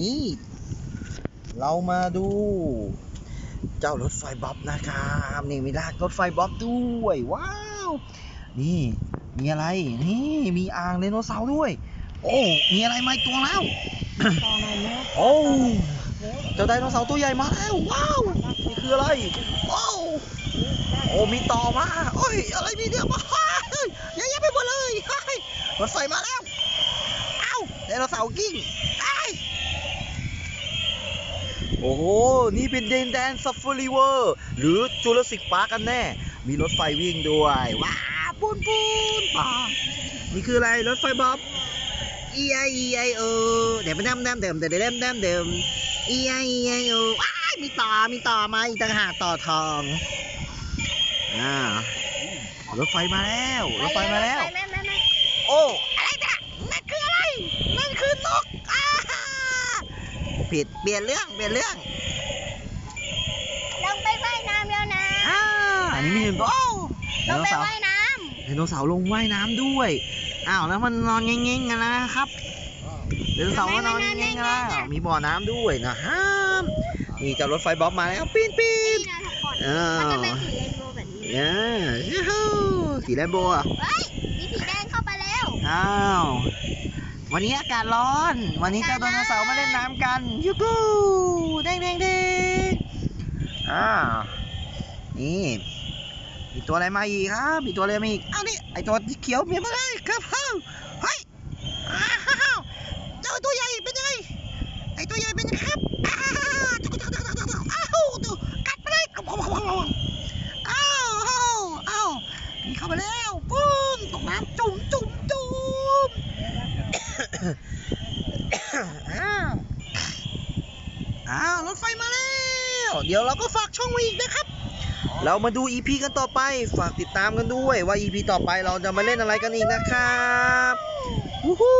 นี้ เรามาดู เจ้ารถไฟบ๊อบนะครับนี่มีลากรถไฟบ๊อบด้วยว้าวนี่มีอะไรนี่มีอ่างไดโนเสาร์ด้วย โอ้มีอะไรมาอีกตัวแล้วต่อหน่อยไหมโอ้เจ้าไดโนเสาร์ตัวใหญ่มาแล้วว้าวนี่คืออะไรโอ้โอ้มีต่อมาโอ้ยอะไรมีเนี่ยมาเฮ้ยเยอะแยะไปหมดเลยเฮ้ยรถไฟมาแล้วเอ้าไดโนเสาร์กิ้งอ้า โอ้โห นี่เป็นเดนแดนซัฟฟารีเวอร์ หรือจูราสสิกพาร์กันแน่ มีรถไฟวิ่งด้วย ว้าวปูนปูนปานี่คืออะไร รถไฟบ๊อบ E I E I O เอเดี๋ยวไปน้ำน้ำเดิมเดี๋ยวเดิมเดิมเดิม E I E I O ว้ามีต่อ มีต่อมาอีกต่างหากต่อทอง อ่ารถไฟมาแล้ว รถไฟมาแล้ว โอ้ อะไรเนี่ยนั่นคืออะไร นั่นคือนกอ้า ผิด เปลี่ยนเรื่อง เปลี่ยนเรื่องลงไปว่ายน้ำแล้วนะอ่าอันนี้มีหนึ่งตัวโอ้ไดลงโนไปเสาร์ว่ายน้ไดโนเสาร์ลงว่ายน้ำด้วย อ้าวแล้วมันนอนเง่งๆกันนะครับไดโนเสาร์ก็นอนเง่งๆกันแล้วมีบ่อน้ำด้วยนะฮะนี่เจ้ารถไฟบ๊อบมาแล้วปีนปีำนนี่นะทุกคนอ้าวมันจะเป็นสีเรนโบว์แบบนี้อ่ายูฮูสีแลมโบอะเฮ้ยมีสีแดงเข้าไปแล้ว อ้าว วันนี้อากาศร้อน วันนี้เจ้าไดโนเสาร์มาเล่นน้ำกันยูกูเด้งเด้งเด้งอ้าวนี่มีตัวอะไรมาอีกครับมีตัวอะไรมาอีกอ้าวนี่ไอตัวที่เขียวมีมาเลยครับเฮ้ยฮ้ยอ้าวเจ้าตัวใหญ่เป็นยังไงไอตัวใหญ่เป็นยังไงครับอ้าวอ้าวดูกัดไปเลยอ้าวอ้าวอ้าวนี่เข้าไปแล้วปุ้มตกน้ำจุ่มจุ่ม อ้าว อ้าว รถไฟมาแล้ว เดี๋ยวเราก็ฝากช่องไว้อีกนะครับ เรามาดู EP กันต่อไป ฝากติดตามกันด้วยว่า EP ต่อไปเราจะมาเล่นอะไรกันอีกนะครับ วู้ฮู้